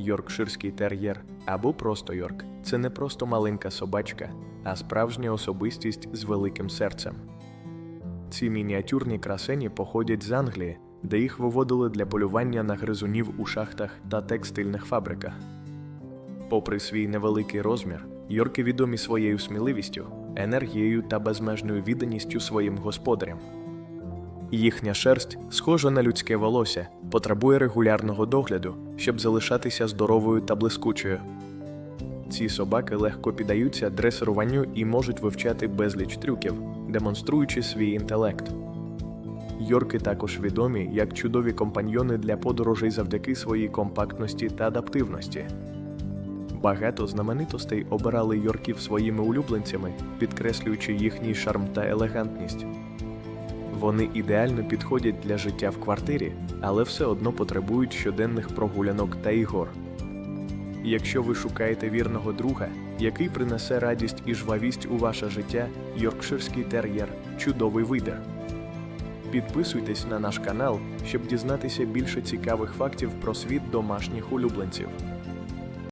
Йоркширський тер'єр або просто Йорк це не просто маленька собачка, а справжня особистість з великим серцем. Ці мініатюрні красені походять з Англії, де їх виводили для полювання на гризунів у шахтах та текстильних фабриках. Попри свій невеликий розмір, Йорки відомі своєю сміливістю, енергією та безмежною відданістю своїм господарям. Їхня шерсть, схожа на людське волосся, потребує регулярного догляду, щоб залишатися здоровою та блискучою. Ці собаки легко піддаються дресируванню і можуть вивчати безліч трюків, демонструючи свій інтелект. Йорки також відомі як чудові компаньйони для подорожей завдяки своїй компактності та адаптивності. Багато знаменитостей обирали йорків своїми улюбленцями, підкреслюючи їхній шарм та елегантність. Вони ідеально підходять для життя в квартирі, але все одно потребують щоденних прогулянок та ігор. Якщо ви шукаєте вірного друга, який принесе радість і жвавість у ваше життя, Йоркширський тер'єр чудовий вибір. Підписуйтесь на наш канал, щоб дізнатися більше цікавих фактів про світ домашніх улюбленців.